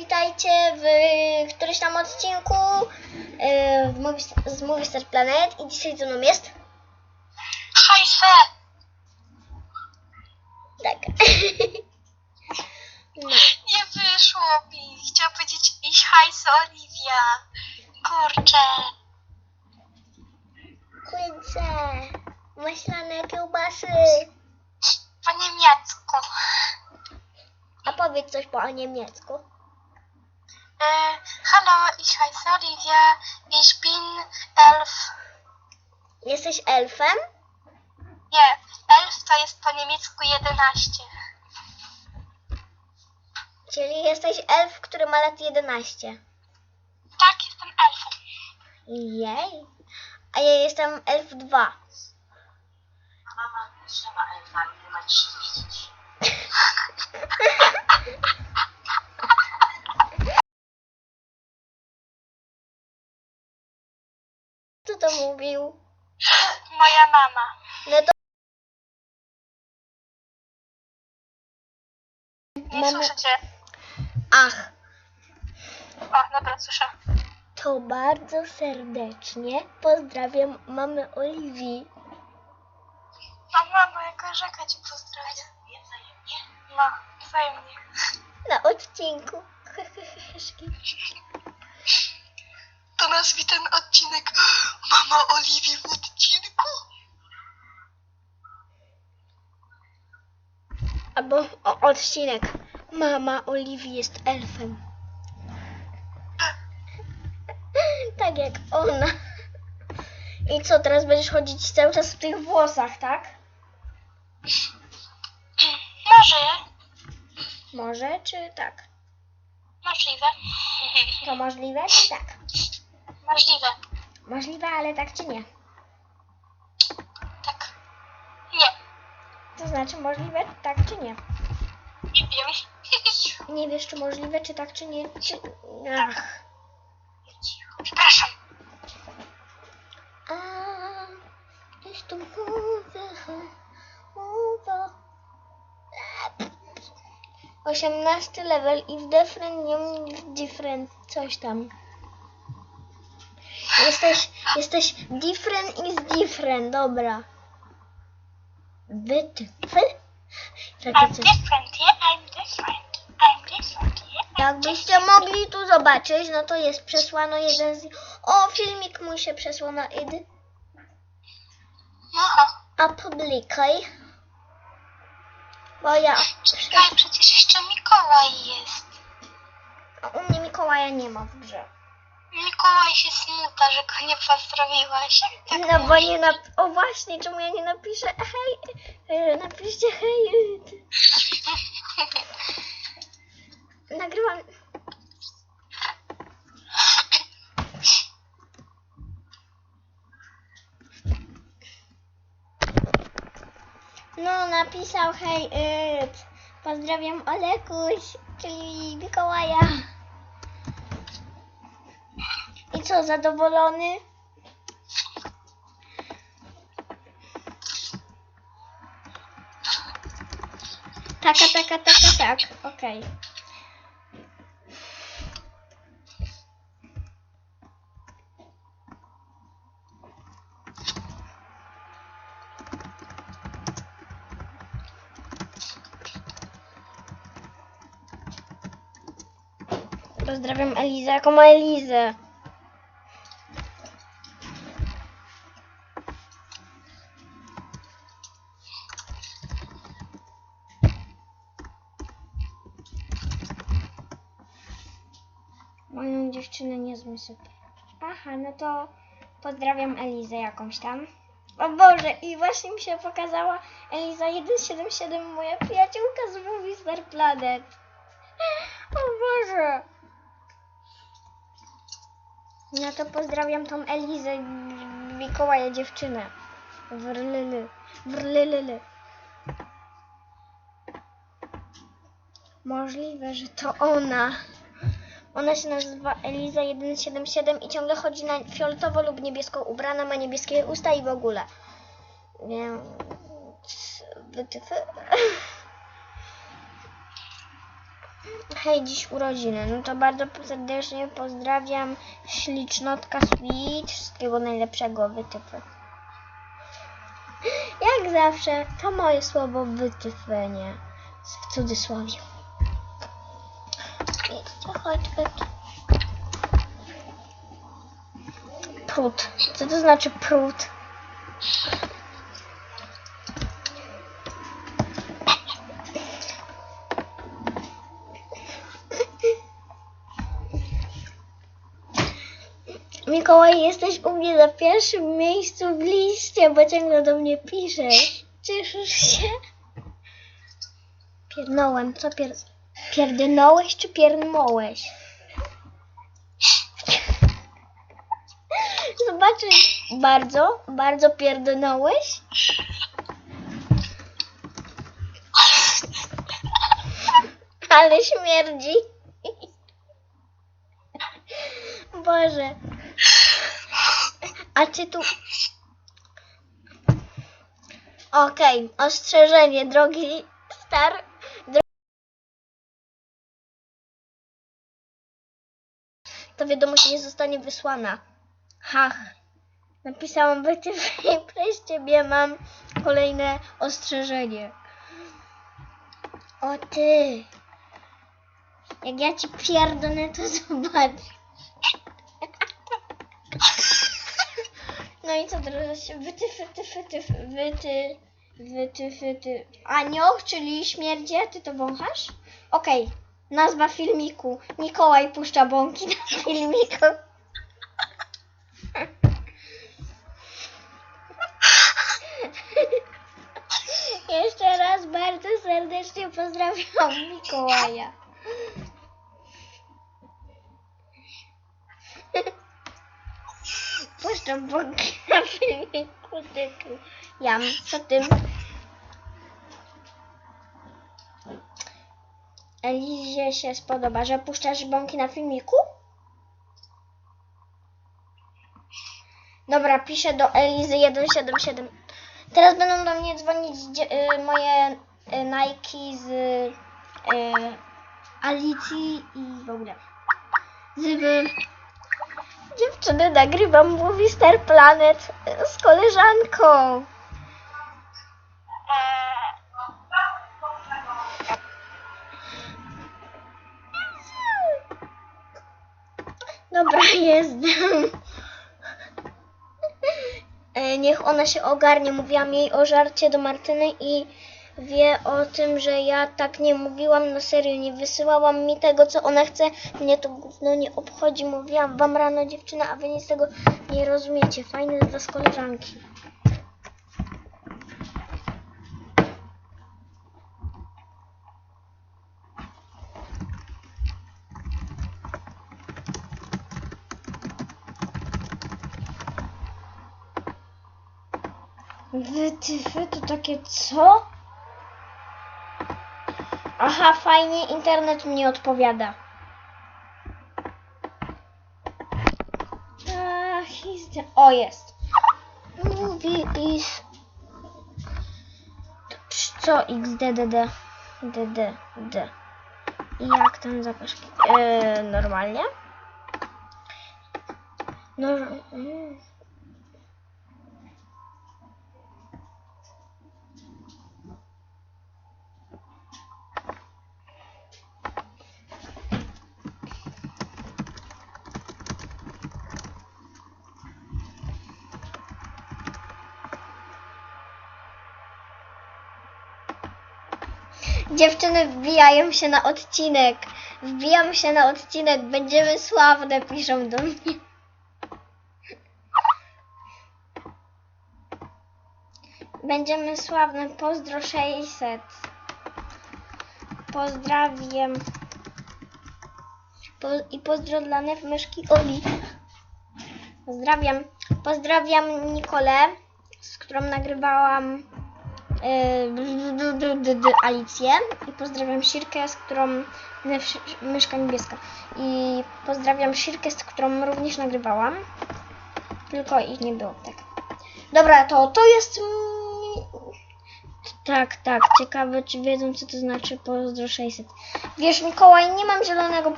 witajcie w którymś tam odcinku e, w Movie, z Movie Star Planet i dzisiaj ze mną jest Hajsę! tak. No, Nie wyszło mi. Chciałam powiedzieć iść hajsę Oliwia. Kurczę. Chłodze, maślane kiełbasy. Po niemiecku. A powiedz coś po niemiecku. E, hallo, ich heiße Olivia. Ich bin elf. Jesteś elfem? Nie, elf to jest po niemiecku 11. Czyli jesteś elf, który ma lat 11. Tak, jestem elfem. Jej. A ja jestem elf 2. Mama też ma elfa, nie ma 33. Kto to mówił? Moja mama. No to Nie Mama- słyszę cię. ach. O, dobra, słyszę. To bardzo serdecznie pozdrawiam mamę Oliwii. A mama, jako rzeka cię pozdrawia. No, wzajemnie. Na odcinku. To nazwij ten odcinek Mama Oliwii w odcinku. Albo o, odcinek. Mama Oliwii jest elfem. Tak jak ona. I co, teraz będziesz chodzić cały czas w tych włosach, tak? Może, Może, czy tak? możliwe. To możliwe, czy tak? Możliwe, Możliwe, ale tak czy nie? tak. Nie, To znaczy możliwe, tak czy nie? nie wiem. Nie wiesz, czy możliwe, czy tak, czy nie? Czy... Ach. Przepraszam. A, jest tu mowa, mowa. 18 level i w different, nie w different, coś tam. Jesteś, jesteś different is different, dobra. Wy, ty, wy? Takie I'm coś. different, yeah, I'm different. I'm different, yeah. I'm Jakbyście mogli tu zobaczyć, no to jest przesłano jeden z... O, filmik mój się przesłał na id. No, A publikaj. Bo ja... czekaj, przecież jeszcze Mikołaj jest. A u mnie Mikołaja nie ma w grze. Mikołaj się smuta, że go nie pozdrowiłaś. Jak tak No bo mówisz? nie nap... O właśnie, czemu ja nie napiszę hej... e, Napiszcie hej... e, Nagrywam... No, napisał hej, pozdrawiam Olekuś, czyli Mikołaja. Co, zadowolony? Taka, taka, taka, tak, okej. Pozdrawiam Elizę, jaką ma Elizę. Moją dziewczynę nie zmysł. Aha, no to pozdrawiam Elizę jakąś tam. O Boże, i właśnie mi się pokazała Eliza 177, moja przyjaciółka z Movie Star Planet. O Boże. No to pozdrawiam tą Elizę, Mikołaja dziewczynę. Wrlyly, wrlylyly. Możliwe, że to ona. Ona się nazywa Eliza 177 i ciągle chodzi na fioletowo lub niebiesko ubrana, ma niebieskie usta i w ogóle. Więc... wytyfy. Hej, dziś urodziny. No to bardzo serdecznie pozdrawiam ślicznotka Sweet. Wszystkiego najlepszego, wytypy. Jak zawsze, to moje słowo wytypy, nie? W cudzysłowie. Chodźmy. Prut. Co to znaczy prut? Mikołaj, jesteś u mnie na pierwszym miejscu w liście, bo ciągle do mnie piszesz. Cieszysz się? Piernąłem. Co pier... Pierdnąłeś czy piernąłeś? Zobaczysz. Bardzo, bardzo pierdnąłeś? Ale śmierdzi. Boże. A czy tu... Okej, ostrzeżenie, drogi star... To wiadomość nie zostanie wysłana. Hach. Napisałam wytyfy i przez ciebie mam kolejne ostrzeżenie. O ty. Jak ja ci pierdolę, to zobacz. No i co teraz? Wyty, fyty, fyty, wyty, wyty, fyty. Anioł, czyli śmierdzie, ty to wąchasz? Okej, nazwa filmiku. Mikołaj puszcza bąki na filmiku. Jeszcze raz bardzo serdecznie pozdrawiam Mikołaja. Puszczam bąki na filmiku, tyku. Jam, co tym? Elizie się spodoba, że puszczasz bąki na filmiku? Dobra, piszę do Elizy 177. Teraz będą do mnie dzwonić y, moje y, Nike z y, Alicji i w ogóle. Z y, dziewczyny nagrywam Movie Star Planet z koleżanką. Dobra, jestem. E, Niech ona się ogarnie. Mówiłam jej o żarcie do Martyny i wie o tym, że ja tak nie mówiłam na serio. Nie wysyłałam mi tego, co ona chce. Mnie to gówno nie obchodzi. Mówiłam wam rano dziewczyna, a wy nic tego nie rozumiecie. Dla z koleżanki. Wytyfy to takie co? Aha, fajnie, internet mi nie odpowiada. Ach, jest... O, jest. Mówi is... Co xddd? jak tam zapaszki? Eee, normalnie? No... Mm. Dziewczyny wbijają się na odcinek. Wbijam się na odcinek. Będziemy sławne, piszą do mnie. Będziemy sławne. Pozdro 600. Pozdrawiam. Po, I pozdro dla Nef myszki Oli. Pozdrawiam. Pozdrawiam Nikolę, z którą nagrywałam Alicję i pozdrawiam Sirkę, z którą myszka niebieska i pozdrawiam Sirkę, z którą również nagrywałam tylko ich nie było, tak dobra, to to jest Tak, tak. Ciekawe, czy wiedzą, co to znaczy pozdro 600. Wiesz, Mikołaj, nie mam zielonego